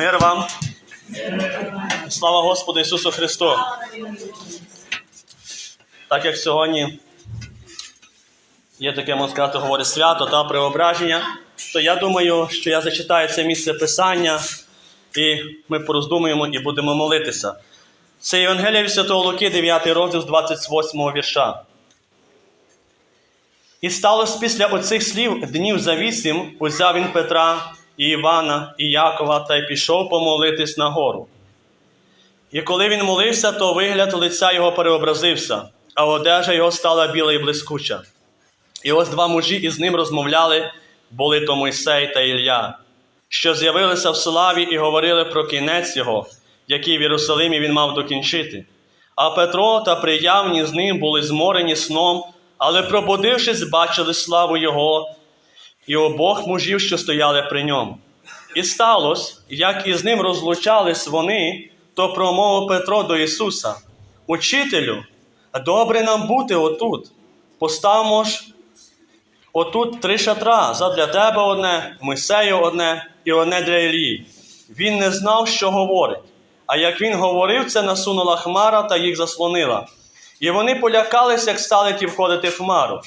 Мир вам. Слава Господу Ісусу Христу. Так як сьогодні є таке, можна сказати, говорить свято та преображення, то я думаю, що я зачитаю це місце Писання, і ми пороздумуємо і будемо молитися. Це Євангелія від Святого Луки, 9 розділ з 28 вірша. І сталося після оцих слів днів за вісім, узяв він Петра і Івана і Якова та й пішов помолитись на гору. І коли він молився, то вигляд лиця його переобразився, а одежа його стала біла і блискуча. І ось два мужі із ним розмовляли, були то Мойсей та Ілля, що з'явилися в славі і говорили про кінець його, який в Єрусалимі він мав докінчити. А Петро та приявні з ним були зморені сном, але, пробудившись, бачили славу Його і обох мужів, що стояли при ньому. І сталося, як із ним розлучались вони, то промовив Петро до Ісуса: Учителю, добре нам бути отут. Поставмо ж отут три шатра, задля тебе одне, Мойсею одне і одне для Ілії. Він не знав, що говорить. А як він говорив, це насунула хмара та їх заслонила. І вони полякалися, як стали ті входити в хмару.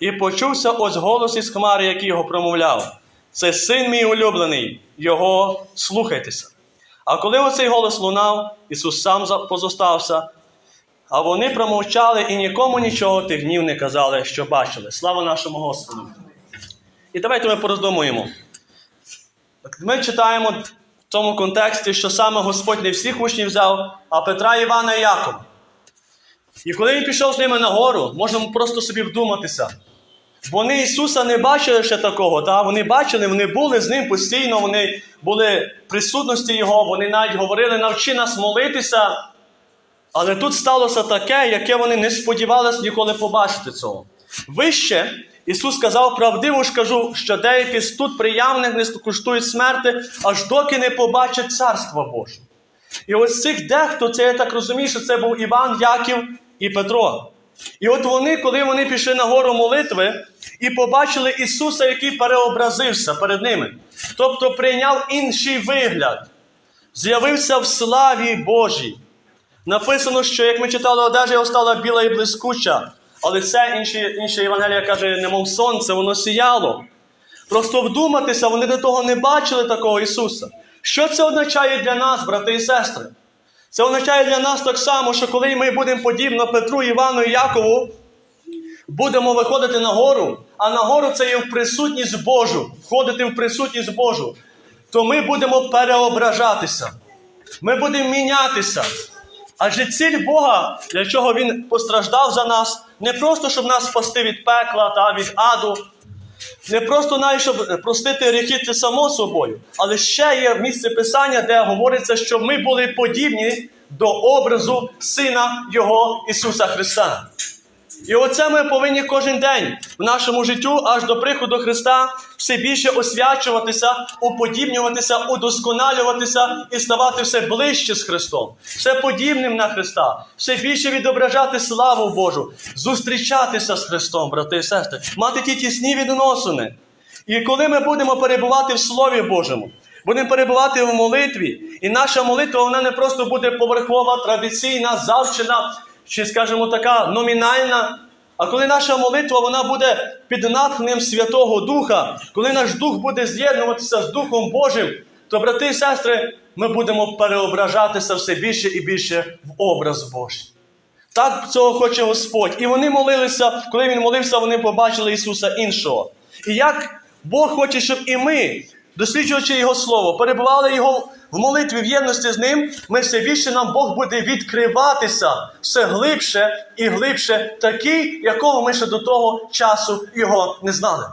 І почувся ось голос із хмари, який його промовляв. Це син мій улюблений, його слухайтеся. А коли оцей голос лунав, Ісус сам позостався, а вони промовчали і нікому нічого тих днів не казали, що бачили. Слава нашому Господу! І давайте ми пороздумуємо. Ми читаємо в цьому контексті, що саме Господь не всіх учнів взяв, а Петра, Івана і Якова. І коли він пішов з ними на гору, можемо просто собі вдуматися. Вони Ісуса не бачили ще такого, та? вони бачили, вони були з ним постійно, вони були в присутності Його, вони навіть говорили, навчи нас молитися. Але тут сталося таке, яке вони не сподівалися ніколи побачити цього. Вище Ісус сказав, правдиво ж кажу, що деякі з тут приявних не скуштують смерти, аж доки не побачать Царства Боже. І ось цих дехто, це я так розумію, що це був Іван, Яків і Петро. І от вони, коли вони пішли на гору молитви і побачили Ісуса, який переобразився перед ними, тобто прийняв інший вигляд, з'явився в славі Божій. Написано, що як ми читали, одежа його стала біла і блискуча, але це інше, Євангелія каже, немов сонце, воно сіяло. Просто вдуматися, вони до того не бачили такого Ісуса. Що це означає для нас, брати і сестри? Це означає для нас так само, що коли ми будемо подібно Петру, Івану і Якову, будемо виходити на гору, а на гору це є в присутність Божу, входити в присутність Божу, то ми будемо переображатися. Ми будемо мінятися. Адже ціль Бога, для чого Він постраждав за нас, не просто, щоб нас спасти від пекла та від аду, не просто навіть, щоб простити гріхи це само собою, але ще є місце Писання, де говориться, що ми були подібні до образу Сина Його Ісуса Христа. І оце ми повинні кожен день в нашому життю аж до приходу Христа все більше освячуватися, уподібнюватися, удосконалюватися і ставати все ближче з Христом, все подібним на Христа, все більше відображати славу Божу, зустрічатися з Христом, брати і сестри, мати ті тісні відносини. І коли ми будемо перебувати в Слові Божому, будемо перебувати в молитві, і наша молитва вона не просто буде поверхова, традиційна, завчена, чи, скажімо, така номінальна. А коли наша молитва вона буде під натхненням Святого Духа, коли наш Дух буде з'єднуватися з Духом Божим, то, брати і сестри, ми будемо переображатися все більше і більше в образ Божий. Так цього хоче Господь. І вони молилися, коли він молився, вони побачили Ісуса іншого. І як Бог хоче, щоб і ми, досліджуючи Його Слово, перебували Його в молитві в єдності з Ним, ми все більше нам Бог буде відкриватися все глибше і глибше, такий, якого ми ще до того часу його не знали.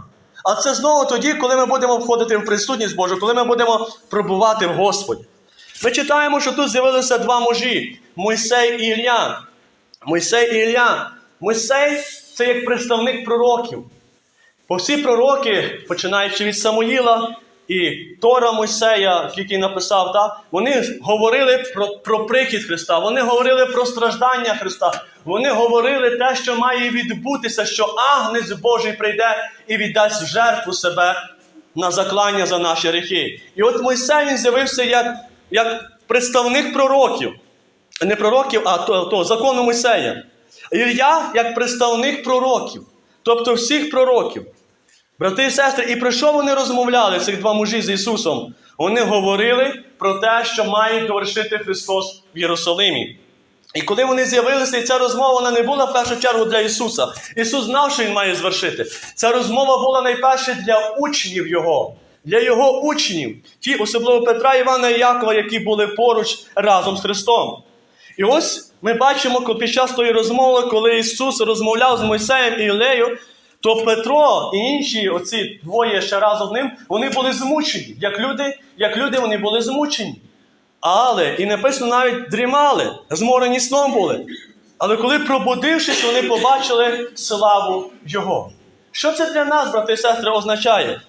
А це знову тоді, коли ми будемо входити в присутність Божу, коли ми будемо пробувати в Господі. Ми читаємо, що тут з'явилися два мужі Мойсей і Ілля. Мойсей і Ілля. Мойсей це як представник пророків. Бо всі пророки, починаючи від Самуїла і Тора Мойсея, який написав, та, вони говорили про, про прихід Христа, вони говорили про страждання Христа, вони говорили те, що має відбутися, що агнець Божий прийде і віддасть в жертву себе на заклання за наші гріхи. І от Мойсей він з'явився як, як представник пророків. Не пророків, а то, то, закону Мойсея. Ілля як представник пророків, тобто всіх пророків. Брати і сестри, і про що вони розмовляли, цих два мужі з Ісусом? Вони говорили про те, що має довершити Христос в Єрусалимі. І коли вони з'явилися, і ця розмова вона не була в першу чергу для Ісуса. Ісус знав, що Він має звершити. Ця розмова була найперше для учнів Його, для Його учнів, ті, особливо Петра, Івана і Якова, які були поруч разом з Христом. І ось ми бачимо під час тої розмови, коли Ісус розмовляв з Мойсеєм і Ілею, то Петро і інші, оці двоє ще разом ним, вони були змучені. Як люди, як люди вони були змучені. Але і написано навіть дрімали, зморені сном були. Але коли пробудившись, вони побачили славу Його. Що це для нас, брати і сестри, означає?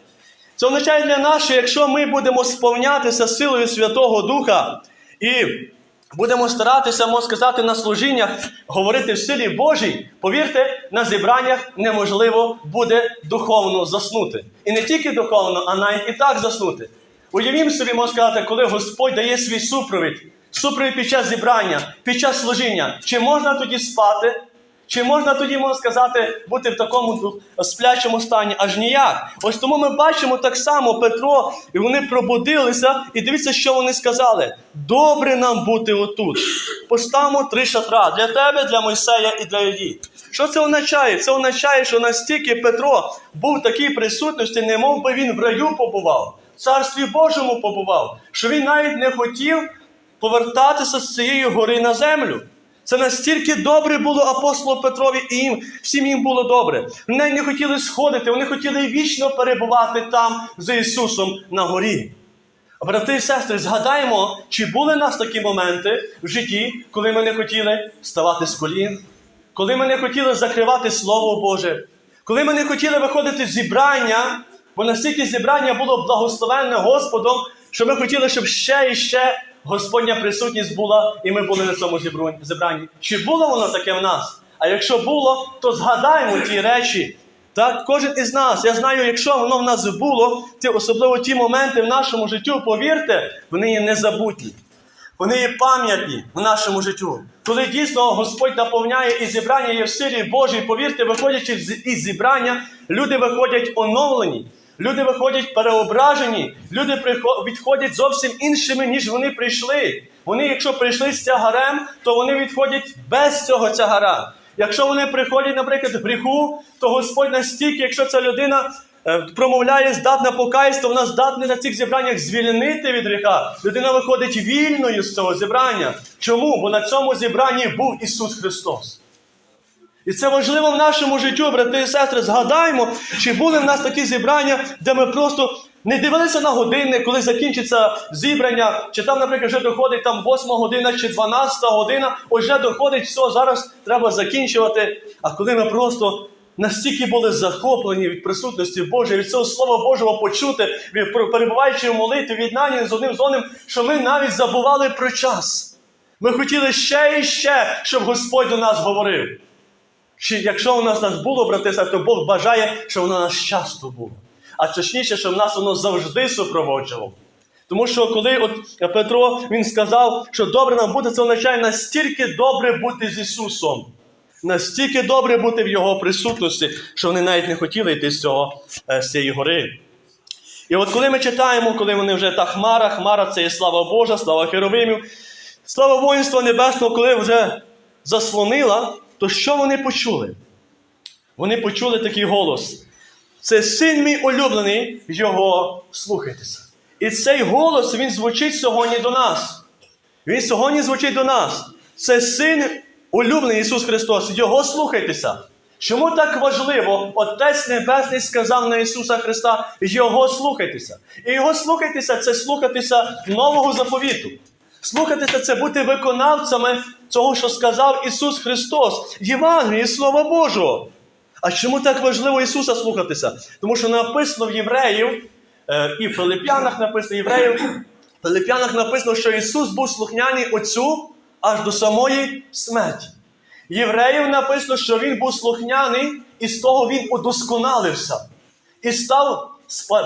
Це означає для нас, що якщо ми будемо сповнятися силою Святого Духа і будемо старатися, можна сказати, на служіннях говорити в силі Божій, повірте, на зібраннях неможливо буде духовно заснути. І не тільки духовно, а навіть і так заснути. Уявімо собі, можна сказати, коли Господь дає свій супровід, супровід під час зібрання, під час служіння, чи можна тоді спати? Чи можна тоді, можна сказати, бути в такому сплячому стані? Аж ніяк. Ось тому ми бачимо так само Петро, і вони пробудилися, і дивіться, що вони сказали. Добре нам бути отут. Поставимо три шатра для тебе, для Мойсея і для Іллі. Що це означає? Це означає, що настільки Петро був в такій присутності, немов би він в раю побував, в царстві Божому побував, що він навіть не хотів повертатися з цієї гори на землю. Це настільки добре було апостолу Петрові і їм, всім їм було добре. Вони не хотіли сходити, вони хотіли вічно перебувати там з Ісусом на горі. Брати і сестри, згадаємо, чи були в нас такі моменти в житті, коли ми не хотіли вставати з колін, коли ми не хотіли закривати Слово Боже, коли ми не хотіли виходити з зібрання, бо настільки зібрання було благословенне Господом, що ми хотіли, щоб ще і ще Господня присутність була, і ми були на цьому зібранні. Чи було воно таке в нас? А якщо було, то згадаємо ті речі. Так, кожен із нас, я знаю, якщо воно в нас було, ті, особливо ті моменти в нашому життю, повірте, вони є незабутні. Вони є пам'ятні в нашому життю. Коли дійсно Господь наповняє і зібрання є в силі Божій, повірте, виходячи із зібрання, люди виходять оновлені, люди виходять переображені, люди відходять зовсім іншими, ніж вони прийшли. Вони, якщо прийшли з тягарем, то вони відходять без цього тягара. Якщо вони приходять, наприклад, в гріху, то Господь настільки, якщо ця людина е, промовляє здатна покаїство, вона здатна на цих зібраннях звільнити від гріха. Людина виходить вільною з цього зібрання. Чому? Бо на цьому зібранні був Ісус Христос. І це важливо в нашому життю, брати і сестри. Згадаймо, чи були в нас такі зібрання, де ми просто не дивилися на годинник, коли закінчиться зібрання, чи там, наприклад, вже доходить там 8 година чи 12 година, вже доходить, все, зараз треба закінчувати. А коли ми просто настільки були захоплені від присутності Божої, від цього Слова Божого почути, від- перебуваючи в молитві, віднання з одним з одним, що ми навіть забували про час. Ми хотіли ще і ще, щоб Господь до нас говорив. Чи якщо у нас нас було, брати, і сестри, то Бог бажає, щоб воно нас часто було. А точніше, щоб нас воно завжди супроводжувало. Тому що коли от Петро він сказав, що добре нам бути, це означає настільки добре бути з Ісусом. Настільки добре бути в Його присутності, що вони навіть не хотіли йти з, цього, е, з цієї гори. І от коли ми читаємо, коли вони вже та хмара, хмара це є слава Божа, слава Херовимів, слава воїнства небесного, коли вже заслонила, то що вони почули? Вони почули такий голос. Це син мій улюблений, його слухайтеся. І цей голос він звучить сьогодні до нас. Він сьогодні звучить до нас. Це син улюблений Ісус Христос. Його слухайтеся. Чому так важливо? Отець Небесний сказав на Ісуса Христа, Його слухайтеся. І Його слухайтеся це слухатися нового заповіту. Слухатися це бути виконавцями цього, що сказав Ісус Христос, Євангелії, Слова Божого. А чому так важливо Ісуса слухатися? Тому що написано в євреїв, е, і в Филип'янах написано євреїв, в Филип'янах написано, що Ісус був слухняний Отцю аж до самої смерті. Євреїв написано, що Він був слухняний, і з того Він удосконалився. І став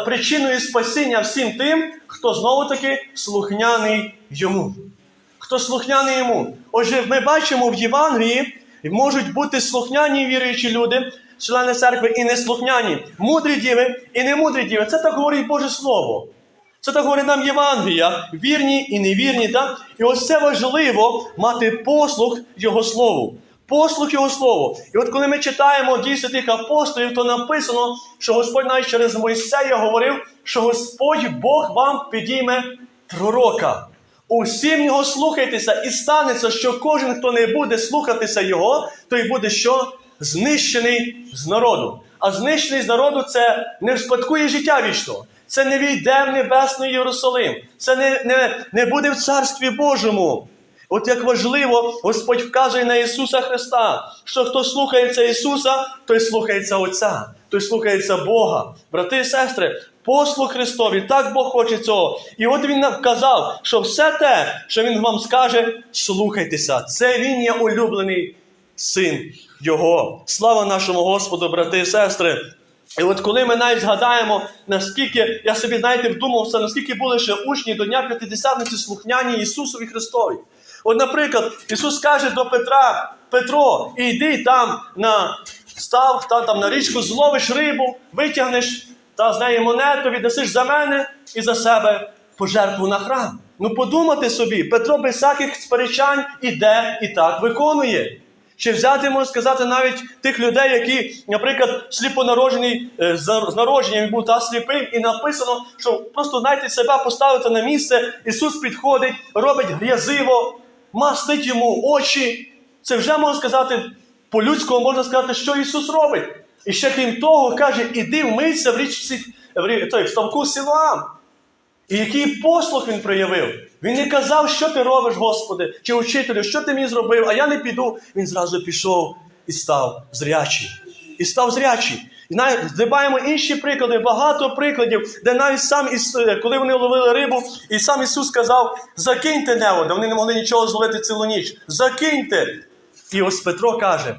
причиною спасіння всім тим, хто знову таки слухняний йому. Хто слухняний йому. Отже, ми бачимо в Євангелії можуть бути слухняні віруючі люди, члени церкви і неслухняні, мудрі діви і немудрі діви. Це так говорить Боже Слово. Це так говорить нам Євангелія, вірні і невірні. Так? І ось це важливо мати послух Його Слову. Послух Його Слову. І от коли ми читаємо дії святих апостолів, то написано, що Господь навіть через Мойсея говорив, що Господь Бог вам підійме пророка. Усім його слухайтеся, і станеться, що кожен, хто не буде слухатися його, той буде що? Знищений з народу. А знищений з народу це не вспадкує життя вічного. Це не війде в Небесний Єрусалим. Це не, не, не буде в Царстві Божому. От як важливо, Господь вказує на Ісуса Христа, що хто слухається Ісуса, той слухається Отця, той слухається Бога. Брати і сестри, послух Христові, так Бог хоче цього. І от Він нам вказав, що все те, що Він вам скаже, слухайтеся. Це Він є улюблений син Його. Слава нашому Господу, брати і сестри. І от коли ми навіть згадаємо, наскільки, я собі, знаєте, вдумався, наскільки були ще учні до Дня П'ятидесятниці слухняні Ісусові Христові. От, наприклад, Ісус каже до Петра, Петро, іди там на став, там, там на річку, зловиш рибу, витягнеш та з неї монету, віддасиш за мене і за себе пожертву на храм. Ну подумати собі, Петро без всяких сперечань іде і так виконує. Чи взяти, можна сказати, навіть тих людей, які, наприклад, сліпонароджений е, з народження був та сліпим, і написано, що просто знаєте, себе поставити на місце, Ісус підходить, робить грязиво, мастить йому очі. Це вже можна сказати, по-людському можна сказати, що Ісус робить. І ще крім того, каже, іди вмийся в річці в, той, в ставку Силуам. І який послух він проявив. Він не казав, що ти робиш, Господи, чи учителю, що ти мені зробив, а я не піду. Він зразу пішов і став зрячий. І став зрячий. Навіть здибаємо інші приклади, багато прикладів, де навіть сам Іс... коли вони ловили рибу, і сам Ісус сказав: закиньте невода, вони не могли нічого зловити цілу ніч. Закиньте. І ось Петро каже: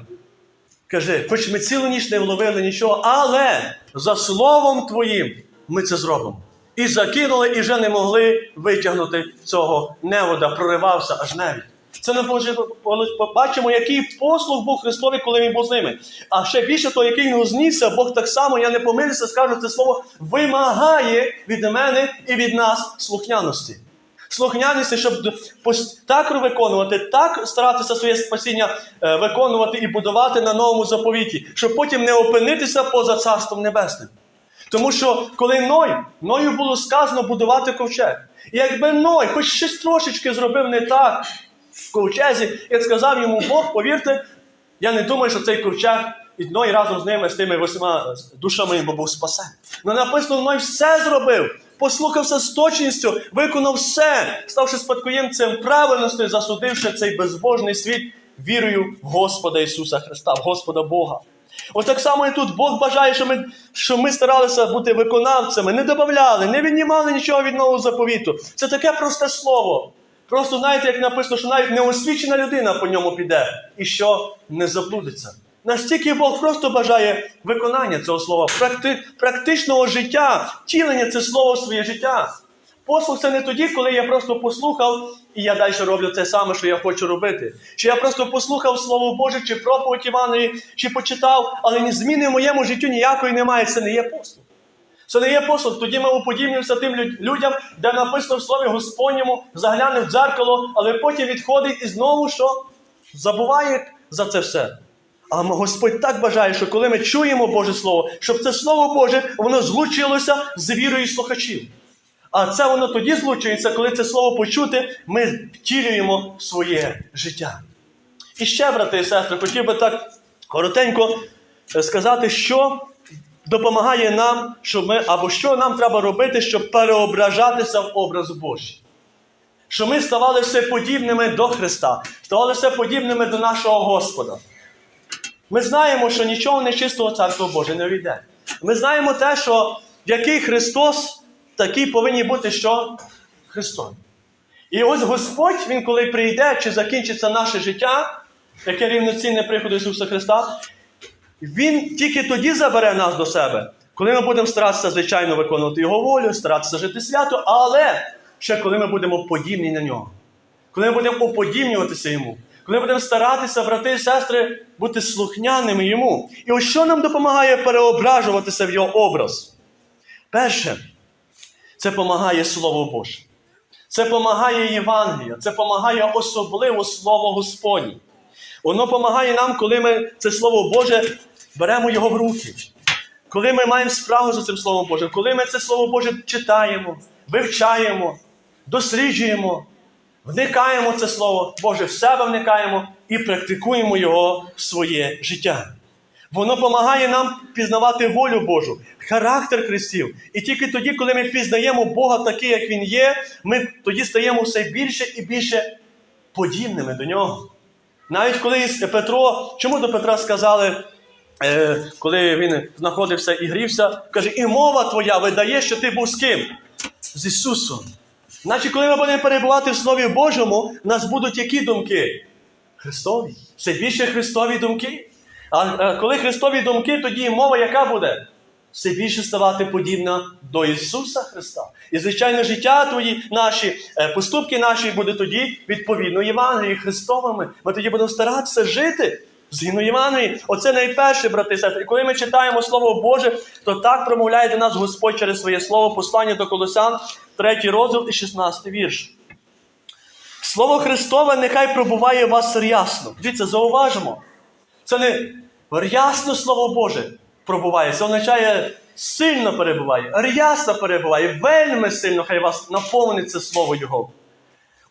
каже, хоч ми цілу ніч не вловили нічого, але за словом Твоїм ми це зробимо. І закинули, і вже не могли витягнути цього невода, проривався аж навіть. Це ми побачимо, який послуг був Христові, коли він був з ними. А ще більше того, який він узнісся, Бог так само, я не помилюся, скажу це слово, вимагає від мене і від нас слухняності. Слухняності, щоб так виконувати, так старатися своє спасіння е, виконувати і будувати на новому заповіті, щоб потім не опинитися поза Царством Небесним. Тому що коли Ной, Ною було сказано будувати ковчег. І якби Ной хоч щось трошечки зробив не так в ковчезі, як сказав йому Бог, повірте, я не думаю, що цей ковчег і разом з ними, з тими восьма душами йому був спасений. Ну написано, Ной все зробив, послухався з точністю, виконав все, ставши спадкоємцем правильності, засудивши цей безбожний світ вірою в Господа Ісуса Христа, в Господа Бога. От так само і тут Бог бажає, що ми, що ми старалися бути виконавцями, не додавали, не віднімали нічого від нового заповіту. Це таке просте слово. Просто знаєте, як написано, що навіть неосвічена людина по ньому піде і що не заблудиться. Настільки Бог просто бажає виконання цього слова, практи, практичного життя, втілення це слово в своє життя. Послух це не тоді, коли я просто послухав, і я далі роблю те саме, що я хочу робити. Чи я просто послухав Слово Боже, чи проповідь Іванові, чи почитав, але ні зміни в моєму життю ніякої немає. Це не є послух. Це не є послух. Тоді ми уподібнюємося тим людям, де написано в Слові Господньому, загляне в дзеркало, але потім відходить і знову що? Забуває за це все. А Господь так бажає, що коли ми чуємо Боже Слово, щоб це Слово Боже воно злучилося з вірою слухачів. А це воно тоді злучується, коли це слово почути, ми втілюємо своє життя. І ще, брати і сестри, хотів би так коротенько е, сказати, що допомагає нам, щоб ми, або що нам треба робити, щоб переображатися в образ Божий. Що ми ставали все подібними до Христа, ставали все подібними до нашого Господа. Ми знаємо, що нічого нечистого Царство Боже не війде. Ми знаємо те, що який Христос, такий повинні бути що? Христом. І ось Господь, Він коли прийде, чи закінчиться наше життя, яке рівноцінне приходу Ісуса Христа, Він тільки тоді забере нас до себе, Коли ми будемо старатися, звичайно, виконувати Його волю, старатися жити свято, але ще коли ми будемо подібні на нього. Коли ми будемо уподібнюватися йому, коли ми будемо старатися, брати і сестри, бути слухняними йому. І ось що нам допомагає переображуватися в його образ? Перше, це допомагає Слово Боже. Це допомагає Євангелія, це допомагає особливо Слово Господнє. Воно допомагає нам, коли ми це Слово Боже беремо його в руки. Коли ми маємо справу за цим Словом Божим, коли ми це Слово Боже читаємо, вивчаємо, досліджуємо, вникаємо в це Слово Боже, в себе вникаємо і практикуємо його в своє життя. Воно допомагає нам пізнавати волю Божу, характер Христів. І тільки тоді, коли ми пізнаємо Бога такий, як Він є, ми тоді стаємо все більше і більше подібними до нього. Навіть коли Петро, чому до Петра сказали, е, коли він знаходився і грівся, каже, і мова твоя видає, що ти був з ким? З Ісусом. Значить, коли ми будемо перебувати в Слові Божому, в нас будуть які думки? Христові. Все більше Христові думки. А коли Христові думки, тоді мова яка буде? Все більше ставати подібна до Ісуса Христа. І, звичайно, життя твої, наші, е, поступки наші будуть тоді відповідно Євангелії Христовими. Ми тоді будемо старатися жити згідно Євангелії. Оце найперше, брати і сестри. Коли ми читаємо Слово Боже, то так промовляє до нас Господь через своє слово, послання до Колосян, 3 розділ і 16 вірш. Слово Христове нехай пробуває в вас рясно. Дивіться, зауважимо. Це не рясно Слово Боже пробуває. Це означає сильно перебуває, рясно перебуває, вельми сильно хай вас наповнить це Слово Його.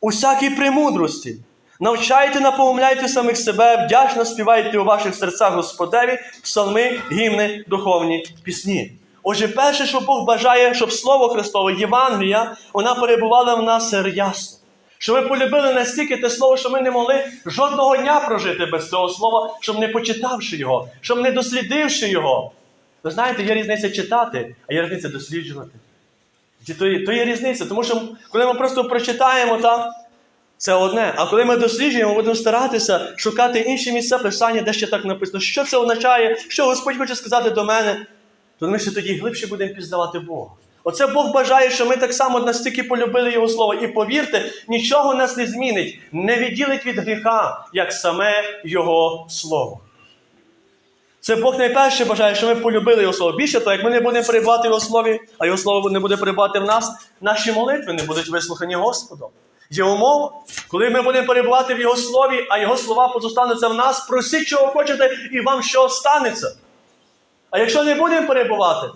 Усякій премудрості. Навчайте, наповняйте самих себе, вдячно співайте у ваших серцях Господеві, псалми, гімни, духовні пісні. Отже, перше, що Бог бажає, щоб Слово Христове, Євангелія, вона перебувала в нас рясно. Щоб ми полюбили настільки те слово, що ми не могли жодного дня прожити без цього слова, щоб не почитавши його, щоб не дослідивши його. Ви знаєте, є різниця читати, а є різниця досліджувати. То є, різниця, тому що коли ми просто прочитаємо там, це одне. А коли ми досліджуємо, будемо старатися шукати інші місця писання, де ще так написано, що це означає, що Господь хоче сказати до мене, то ми ще тоді глибше будемо пізнавати Бога. Оце Бог бажає, що ми так само настільки полюбили Його Слово. І повірте, нічого нас не змінить, не відділить від гріха, як саме Його Слово. Це Бог найперше бажає, що ми полюбили Його Слово. Більше того, як ми не будемо перебувати Його Слові, а Його Слово не буде перебувати в нас, наші молитви не будуть вислухані Господом. Є умова, коли ми будемо перебувати в Його Слові, а Його слова позостануться в нас, просіть, чого хочете, і вам що станеться. А якщо не будемо перебувати,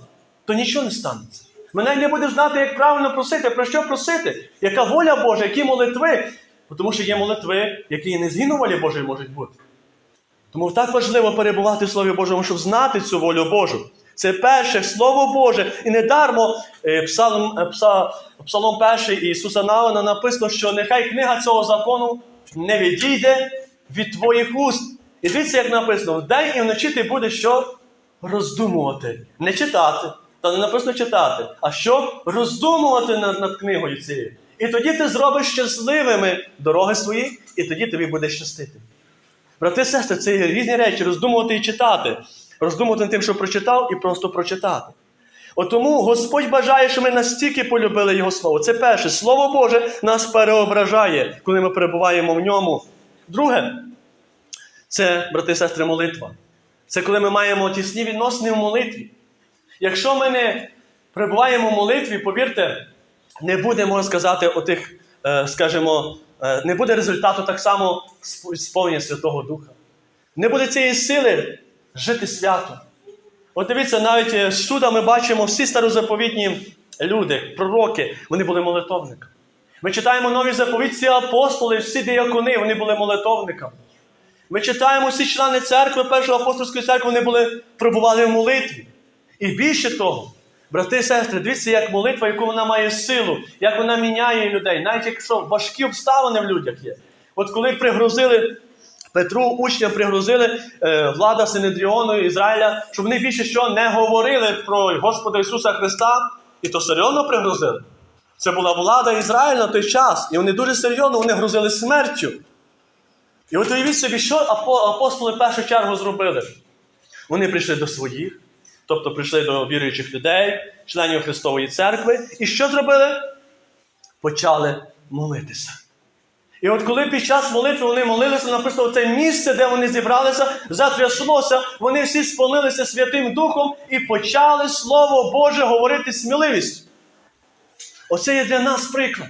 то нічого не станеться. Ми навіть не будемо знати, як правильно просити, про що просити, яка воля Божа, які молитви. Тому що є молитви, які не згідно волі Божої можуть бути. Тому так важливо перебувати в Слові Божому, щоб знати цю волю Божу. Це перше Слово Боже. І недармо е, псалом, е, Псалом 1 Ісуса Навина написано, що нехай книга цього закону не відійде від твоїх уст. І дивіться, як написано, вдень і вночі ти будеш що? Роздумувати. Не читати. Та не написано читати, а що роздумувати над, над книгою цією. І тоді ти зробиш щасливими дороги свої, і тоді тобі буде щастити. Брати і сестри, це різні речі роздумувати і читати. Роздумувати над тим, що прочитав, і просто прочитати. От тому Господь бажає, щоб ми настільки полюбили Його Слово. Це перше, Слово Боже нас переображає, коли ми перебуваємо в ньому. Друге, це, брати і сестри, молитва. Це коли ми маємо тісні відносини в молитві. Якщо ми не перебуваємо в молитві, повірте, не буде, можна сказати, отих, е, скажімо, е, не буде результату так само сповнення Святого Духа. Не буде цієї сили жити свято. От дивіться, навіть е, з ми бачимо всі старозаповітні люди, пророки, вони були молитовниками. Ми читаємо нові заповіт, всі апостоли, всі деякони, вони були молитовниками. Ми читаємо всі члени церкви, першої апостольської церкви, вони були пробували в молитві. І більше того, брати і сестри, дивіться, як молитва, яку вона має силу, як вона міняє людей, навіть якщо важкі обставини в людях є. От коли пригрозили Петру, учням пригрозили е, влада Синедріону Ізраїля, щоб вони більше що не говорили про Господа Ісуса Христа, і то серйозно пригрозили. Це була влада Ізраїля на той час, і вони дуже серйозно вони грозили смертю. І от уявіть собі, що апостоли в першу чергу зробили? Вони прийшли до своїх, тобто прийшли до віруючих людей, членів Христової церкви, і що зробили? Почали молитися. І от коли під час молитви вони молилися, написано, це місце, де вони зібралися, затряслося, вони всі сповнилися Святим Духом і почали Слово Боже говорити сміливістю. Оце є для нас приклад.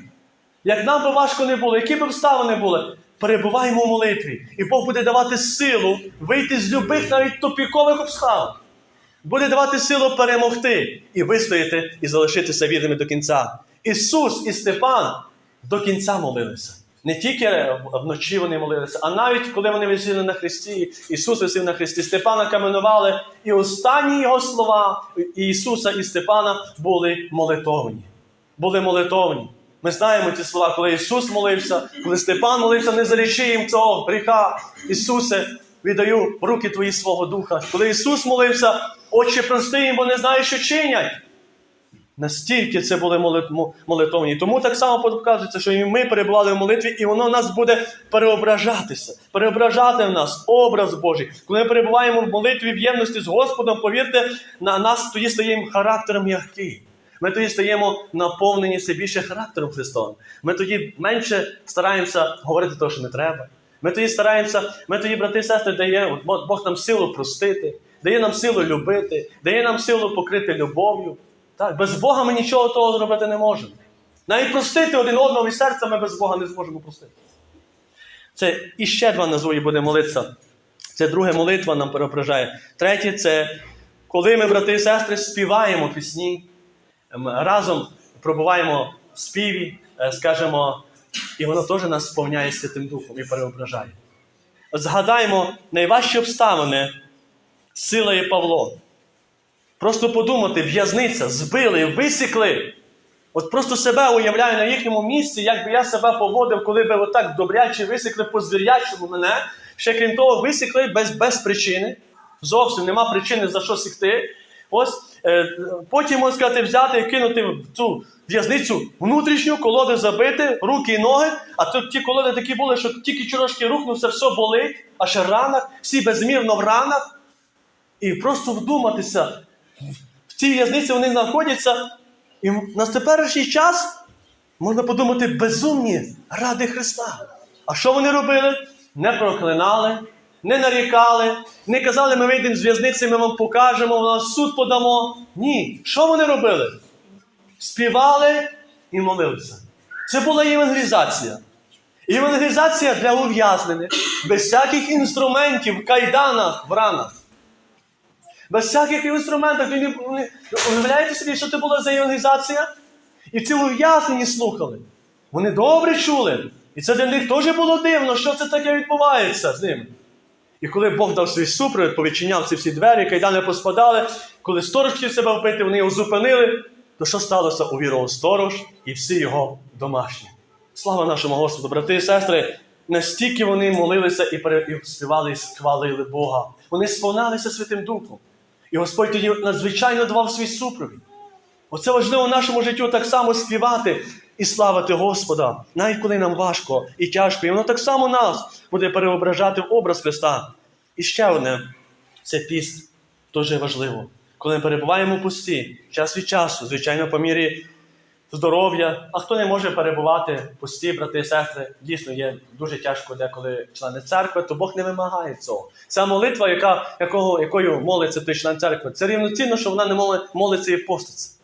Як нам би важко не було, які б обставини були, перебуваємо в молитві, і Бог буде давати силу вийти з любих навіть тупікових обставин. Буде давати силу перемогти і вистояти, і залишитися вірними до кінця. Ісус і Степан до кінця молилися. Не тільки вночі вони молилися, а навіть коли вони висіли на Христі, Ісус висів на Христі, Степана каменували, і останні його слова Ісуса і Степана були молитовні. Були молитовні. Ми знаємо ці слова, коли Ісус молився, коли Степан молився, не залічи їм цього гріха. Ісусе, віддаю руки Твої свого Духа. Коли Ісус молився, Отче, прости їм, бо не знають, що чинять. Настільки це були молит- молитовні. Тому так само показується, що і ми перебували в молитві, і воно в нас буде переображатися, переображати в нас образ Божий. Коли ми перебуваємо в молитві в єдності з Господом, повірте, на нас тоді стає характером м'який. Ми тоді стаємо наповнені все більше характером Христовим. Ми тоді менше стараємося говорити те, що не треба. Ми тоді стараємося, ми тоді, брати і сестри, дає Бог нам силу простити, дає нам силу любити, дає нам силу покрити любов'ю. Так, без Бога ми нічого того зробити не можемо. Навіть простити один одного від серця ми без Бога не зможемо простити. Це іще два назву і буде молитися. Це друга молитва нам переображає. Третє це коли ми, брати і сестри, співаємо пісні, ем, разом пробуваємо в співі, е, скажемо, і воно теж нас сповняє Святим Духом і переображає. Згадаємо найважчі обставини сила і Павло. Просто подумати, в'язниця, збили, висікли. От просто себе уявляю на їхньому місці, як би я себе поводив, коли би отак добряче висікли по звірячому мене. Ще крім того, висікли без, без причини. Зовсім нема причини за що сікти. Ось е, потім можна сказати, взяти і кинути в цю в'язницю внутрішню, колоди забити, руки і ноги. А тут ті колоди такі були, що тільки чорочки рухнувся, все болить, а ще ранах, всі безмірно в ранах. І просто вдуматися, в цій в'язниці вони знаходяться, і на теперішній час можна подумати безумні ради Христа. А що вони робили? Не проклинали, не нарікали, не казали, ми вийдемо з в'язниці, ми вам покажемо, ми вас суд подамо. Ні. Що вони робили? Співали і молилися. Це була євангелізація. Євангелізація для ув'язнених, без всяких інструментів, в кайданах, в ранах. Без всяких інструментів. Ви уявляєте собі, що це була за євангелізація? І ці ув'язнені слухали. Вони добре чули. І це для них теж було дивно, що це таке відбувається з ними. І коли Бог дав свій супровід, повідчиняв ці всі двері, кайдани поспадали, коли сторож хотів себе вбити, вони його зупинили, то що сталося? Увірував сторож і всі його домашні. Слава нашому Господу, брати і сестри! Настільки вони молилися і, співали, і хвалили Бога. Вони сповнялися Святим Духом. І Господь тоді надзвичайно давав свій супровід. Оце важливо в нашому життю так само співати і славити Господа, навіть коли нам важко і тяжко. І воно так само нас буде переображати в образ Христа. І ще одне це піст дуже важливо. Коли ми перебуваємо в пусті, час від часу, звичайно, по мірі здоров'я, а хто не може перебувати пусті, брати і сестри, дійсно є дуже тяжко деколи члени церкви, то Бог не вимагає цього. Ця молитва, яка, якого, якою молиться той член церкви, це рівноцінно, що вона не молиться і поститься.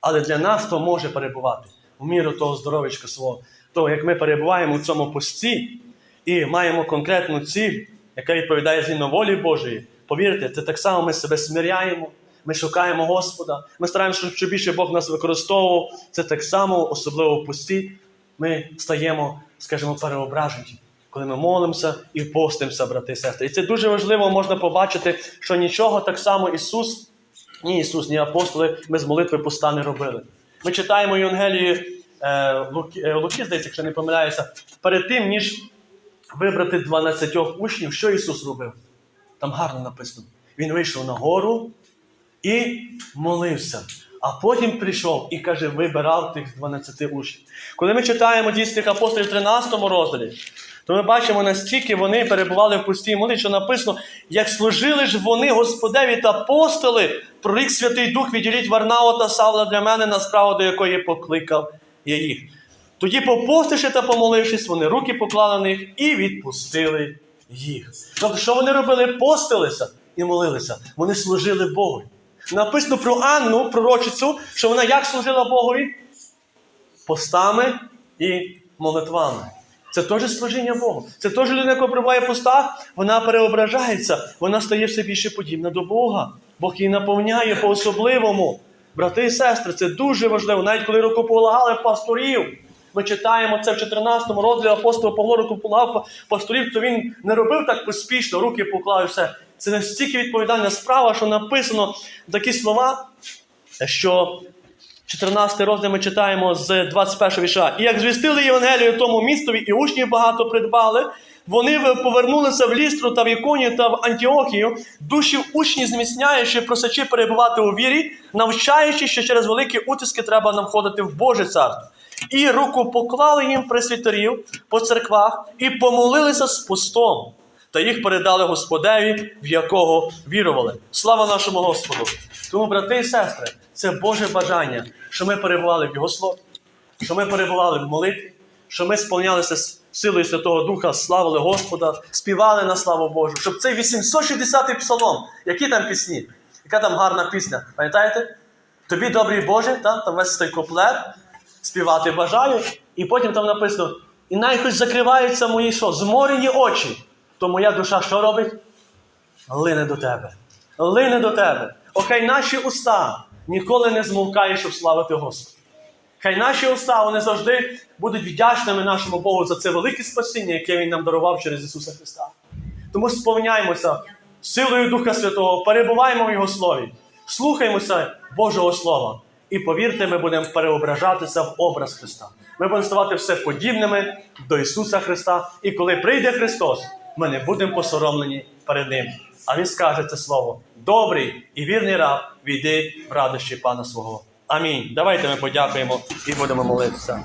Але для нас то може перебувати в міру того здоров'ячка свого, того, як ми перебуваємо в цьому пості і маємо конкретну ціль, яка відповідає згідно волі Божої. Повірте, це так само ми себе смиряємо, ми шукаємо Господа, ми стараємося, щоб більше Бог нас використовував. Це так само, особливо в пості, ми стаємо, скажімо, переображені. Коли ми молимося і постимося, брати і сестри. І це дуже важливо, можна побачити, що нічого так само Ісус ні Ісус, ні апостоли ми з молитви поста не робили. Ми читаємо Євангелії е, Луки, е, Луки, здається, якщо не помиляюся, перед тим, ніж вибрати 12 учнів, що Ісус робив? Там гарно написано. Він вийшов на гору і молився. А потім прийшов і каже, вибирав тих 12 учнів. Коли ми читаємо дійсних апостолів в 13 розділі, то ми бачимо, настільки вони перебували в пустій молитві, що написано, як служили ж вони Господеві та апостоли, прорік Святий Дух, відділіть Варнава та Савла для мене на справу, до якої покликав я їх. Тоді, попостивши та помолившись, вони руки поклали на них і відпустили їх. Тобто, що вони робили? Постилися і молилися. Вони служили Богу. Написано про Анну, пророчицю, що вона як служила Богові? Постами і молитвами. Це теж служіння Богу. Це теж людина, яка перебуває в постах, вона переображається, вона стає все більше подібна до Бога. Бог її наповняє по-особливому. Брати і сестри, це дуже важливо. Навіть коли рукополагали пасторів, ми читаємо це в 14 му розділі апостол Павло рукополагав пасторів, то він не робив так поспішно, руки поклав і все. Це настільки відповідальна справа, що написано такі слова, що 14 розділ ми читаємо з 21 віша. І як звістили Євангелію тому містові, і учнів багато придбали, вони повернулися в Лістру та в Іконію та в Антіохію, душі учні зміцняючи, просячи перебувати у вірі, навчаючи, що через великі утиски треба нам входити в Боже царство. І руку поклали їм пресвітерів по церквах і помолилися з постом. Та їх передали Господеві, в якого вірували. Слава нашому Господу! Тому, брати і сестри, це Боже бажання, що ми перебували в Його слові, що ми перебували в молитві, що ми сповнялися силою Святого Духа, славили Господа, співали на славу Божу, щоб цей 860-й псалом, які там пісні, яка там гарна пісня, пам'ятаєте? Тобі добрий Боже, там, там весь цей куплет, співати бажаю, і потім там написано: і навіть хоч закриваються мої що, зморені очі, то моя душа що робить? Лине до тебе. Лине до тебе. Окей, наші уста ніколи не змовкають, щоб славити Господа. Хай наші уста вони завжди будуть вдячними нашому Богу за це велике спасіння, яке Він нам дарував через Ісуса Христа. Тому сповняємося силою Духа Святого, перебуваємо в Його Слові, слухаємося Божого Слова. І повірте, ми будемо переображатися в образ Христа. Ми будемо ставати все подібними до Ісуса Христа. І коли прийде Христос, ми не будемо посоромлені перед Ним. А Він скаже це слово: добрий і вірний раб, війди в радощі Пана свого. Амінь. Давайте ми подякуємо і будемо молитися.